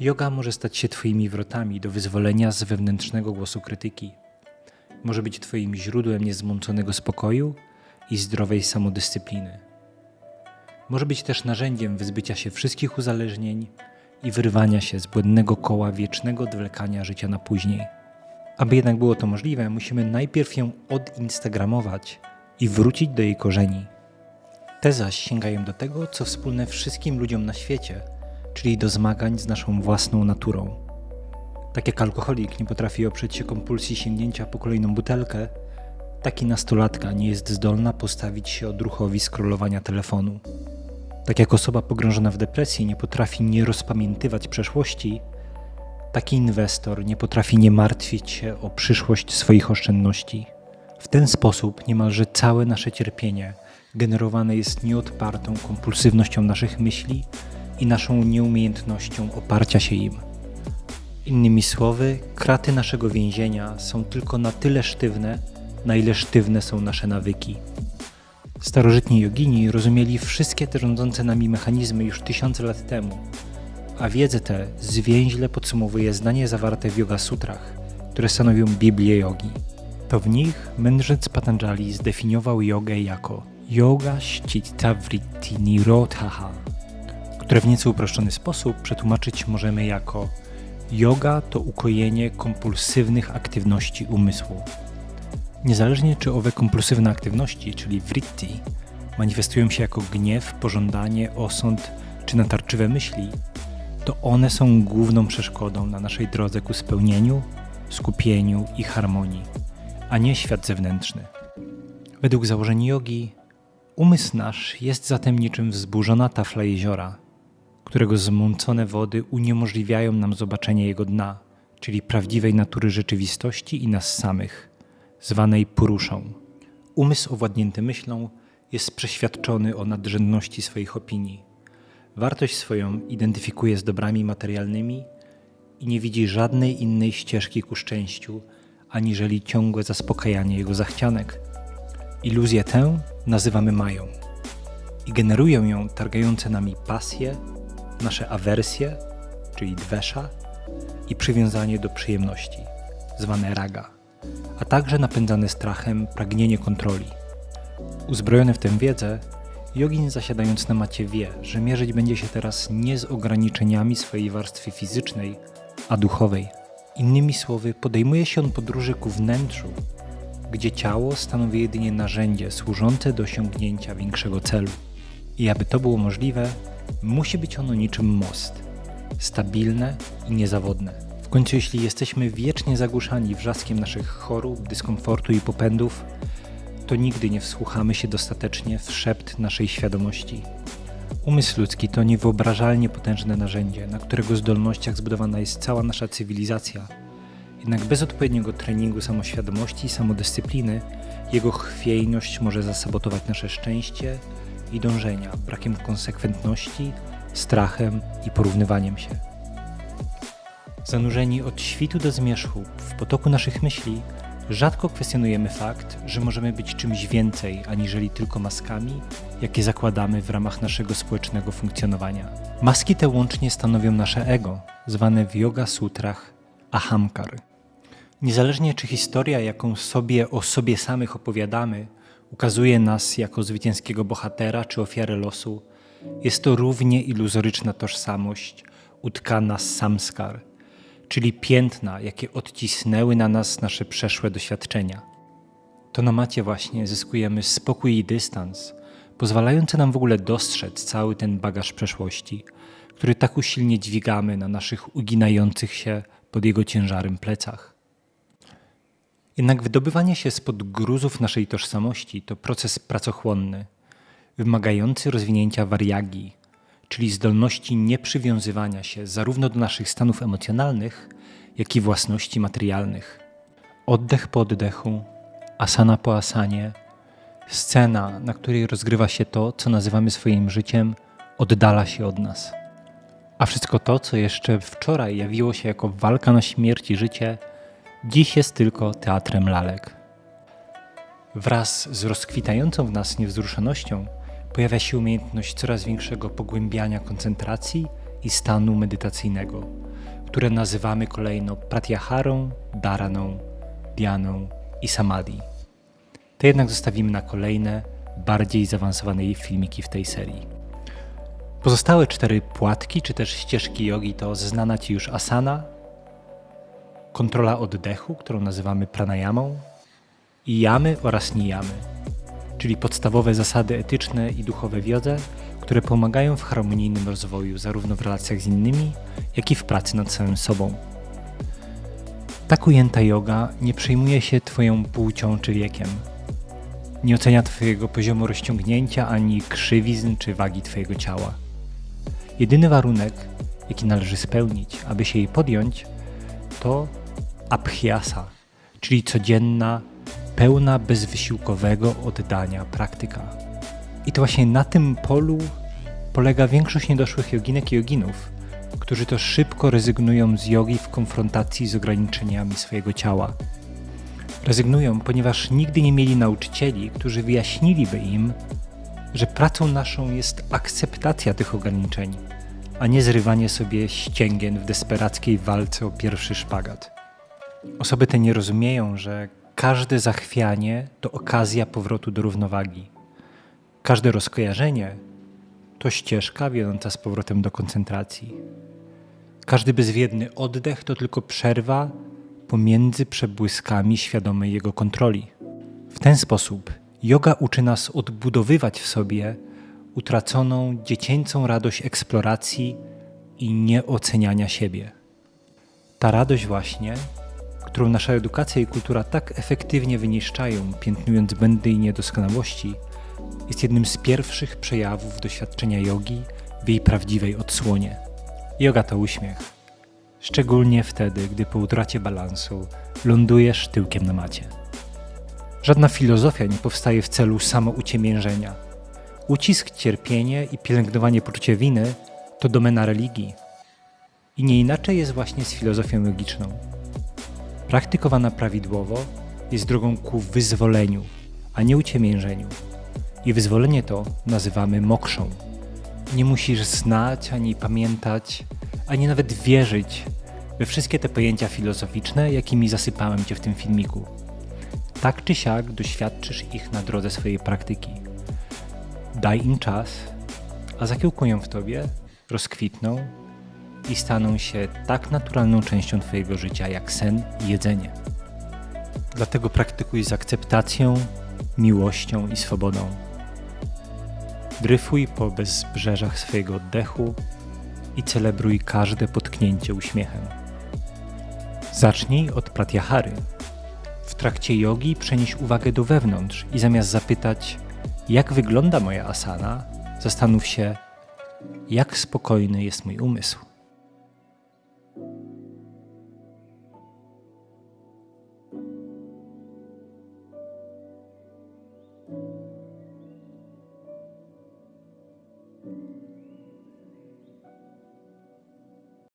Yoga może stać się Twoimi wrotami do wyzwolenia z wewnętrznego głosu krytyki. Może być Twoim źródłem niezmąconego spokoju i zdrowej samodyscypliny. Może być też narzędziem wyzbycia się wszystkich uzależnień i wyrwania się z błędnego koła wiecznego odwlekania życia na później. Aby jednak było to możliwe, musimy najpierw ją odinstagramować i wrócić do jej korzeni. Te zaś sięgają do tego, co wspólne wszystkim ludziom na świecie, czyli do zmagań z naszą własną naturą. Tak jak alkoholik nie potrafi oprzeć się kompulsji sięgnięcia po kolejną butelkę, tak i nastolatka nie jest zdolna postawić się odruchowi scrollowania telefonu. Tak jak osoba pogrążona w depresji nie potrafi nie rozpamiętywać przeszłości, taki inwestor nie potrafi nie martwić się o przyszłość swoich oszczędności. W ten sposób niemalże całe nasze cierpienie generowane jest nieodpartą kompulsywnością naszych myśli i naszą nieumiejętnością oparcia się im. Innymi słowy, kraty naszego więzienia są tylko na tyle sztywne, na ile sztywne są nasze nawyki. Starożytni jogini rozumieli wszystkie te rządzące nami mechanizmy już tysiące lat temu, a wiedzę tę zwięźle podsumowuje zdanie zawarte w Yoga Sutrach, które stanowią Biblię jogi. To w nich mędrzec Patanjali zdefiniował jogę jako yoga citta vritti nirodhaha, które w nieco uproszczony sposób przetłumaczyć możemy jako yoga to ukojenie kompulsywnych aktywności umysłu. Niezależnie czy owe kompulsywne aktywności, czyli vritti, manifestują się jako gniew, pożądanie, osąd czy natarczywe myśli, to one są główną przeszkodą na naszej drodze ku spełnieniu, skupieniu i harmonii, a nie świat zewnętrzny. Według założeń jogi, umysł nasz jest zatem niczym wzburzona tafla jeziora, którego zmącone wody uniemożliwiają nam zobaczenie jego dna, czyli prawdziwej natury rzeczywistości i nas samych, zwanej puruszą. Umysł owładnięty myślą jest przeświadczony o nadrzędności swoich opinii. Wartość swoją identyfikuje z dobrami materialnymi i nie widzi żadnej innej ścieżki ku szczęściu, aniżeli ciągłe zaspokajanie jego zachcianek. Iluzję tę nazywamy mają i generują ją targające nami pasje, nasze awersje, czyli dwesza, i przywiązanie do przyjemności, zwane raga, a także napędzane strachem pragnienie kontroli. Uzbrojony w tę wiedzę, jogin zasiadając na macie wie, że mierzyć będzie się teraz nie z ograniczeniami swojej warstwy fizycznej, a duchowej. Innymi słowy, podejmuje się on podróży ku wnętrzu, gdzie ciało stanowi jedynie narzędzie służące do osiągnięcia większego celu. I aby to było możliwe, musi być ono niczym most, stabilne i niezawodne. W końcu, jeśli jesteśmy wiecznie zagłuszani wrzaskiem naszych chorób, dyskomfortu i popędów, to nigdy nie wsłuchamy się dostatecznie w szept naszej świadomości. Umysł ludzki to niewyobrażalnie potężne narzędzie, na którego zdolnościach zbudowana jest cała nasza cywilizacja. Jednak bez odpowiedniego treningu samoświadomości i samodyscypliny, jego chwiejność może zasabotować nasze szczęście i dążenia brakiem konsekwentności, strachem i porównywaniem się. Zanurzeni od świtu do zmierzchu w potoku naszych myśli, rzadko kwestionujemy fakt, że możemy być czymś więcej aniżeli tylko maskami, jakie zakładamy w ramach naszego społecznego funkcjonowania. Maski te łącznie stanowią nasze ego, zwane w yoga sutrach ahamkar. Niezależnie czy historia, jaką sobie o sobie samych opowiadamy, ukazuje nas jako zwycięskiego bohatera czy ofiarę losu, jest to równie iluzoryczna tożsamość utkana z samskar, czyli piętna, jakie odcisnęły na nas nasze przeszłe doświadczenia. To na macie właśnie zyskujemy spokój i dystans, pozwalający nam w ogóle dostrzec cały ten bagaż przeszłości, który tak usilnie dźwigamy na naszych uginających się pod jego ciężarem plecach. Jednak wydobywanie się spod gruzów naszej tożsamości to proces pracochłonny, wymagający rozwinięcia wariagi, czyli zdolności nieprzywiązywania się zarówno do naszych stanów emocjonalnych, jak i własności materialnych. Oddech po oddechu, asana po asanie, scena, na której rozgrywa się to, co nazywamy swoim życiem, oddala się od nas. A wszystko to, co jeszcze wczoraj jawiło się jako walka na śmierć i życie, dziś jest tylko teatrem lalek. Wraz z rozkwitającą w nas niewzruszonością pojawia się umiejętność coraz większego pogłębiania koncentracji i stanu medytacyjnego, które nazywamy kolejno pratyaharą, dharaną, dhyaną i samadhi. Te jednak zostawimy na kolejne, bardziej zaawansowane filmiki w tej serii. Pozostałe cztery płatki, czy też ścieżki jogi to znana Ci już asana, kontrola oddechu, którą nazywamy pranayamą, i jamy oraz niyamy, czyli podstawowe zasady etyczne i duchowe w jodze, które pomagają w harmonijnym rozwoju zarówno w relacjach z innymi, jak i w pracy nad samym sobą. Tak ujęta yoga nie przejmuje się Twoją płcią czy wiekiem. Nie ocenia Twojego poziomu rozciągnięcia ani krzywizn czy wagi Twojego ciała. Jedyny warunek, jaki należy spełnić, aby się jej podjąć, to abhyasa, czyli codzienna, pełna bezwysiłkowego oddania praktyka. I to właśnie na tym polu polega większość niedoszłych joginek i joginów, którzy to szybko rezygnują z jogi w konfrontacji z ograniczeniami swojego ciała. Rezygnują, ponieważ nigdy nie mieli nauczycieli, którzy wyjaśniliby im, że pracą naszą jest akceptacja tych ograniczeń, a nie zrywanie sobie ścięgien w desperackiej walce o pierwszy szpagat. Osoby te nie rozumieją, że każde zachwianie to okazja powrotu do równowagi. Każde rozkojarzenie to ścieżka wiodąca z powrotem do koncentracji. Każdy bezwiedny oddech to tylko przerwa pomiędzy przebłyskami świadomej jego kontroli. W ten sposób yoga uczy nas odbudowywać w sobie utraconą dziecięcą radość eksploracji i nieoceniania siebie. Ta radość właśnie, którą nasza edukacja i kultura tak efektywnie wyniszczają, piętnując błędy i niedoskonałości, jest jednym z pierwszych przejawów doświadczenia jogi w jej prawdziwej odsłonie. Yoga to uśmiech. Szczególnie wtedy, gdy po utracie balansu lądujesz tyłkiem na macie. Żadna filozofia nie powstaje w celu samouciemiężenia. Ucisk, cierpienie i pielęgnowanie poczucia winy to domena religii. I nie inaczej jest właśnie z filozofią logiczną. Praktykowana prawidłowo jest drogą ku wyzwoleniu, a nie uciemiężeniu. I wyzwolenie to nazywamy mokrzą. Nie musisz znać, ani pamiętać, ani nawet wierzyć we wszystkie te pojęcia filozoficzne, jakimi zasypałem cię w tym filmiku. Tak czy siak doświadczysz ich na drodze swojej praktyki. Daj im czas, a zakiełkują w tobie, rozkwitną i staną się tak naturalną częścią twojego życia jak sen i jedzenie. Dlatego praktykuj z akceptacją, miłością i swobodą. Dryfuj po bezbrzeżach swojego oddechu i celebruj każde potknięcie uśmiechem. Zacznij od pratyahary. W trakcie jogi przenieś uwagę do wewnątrz i zamiast zapytać, jak wygląda moja asana, zastanów się, jak spokojny jest mój umysł.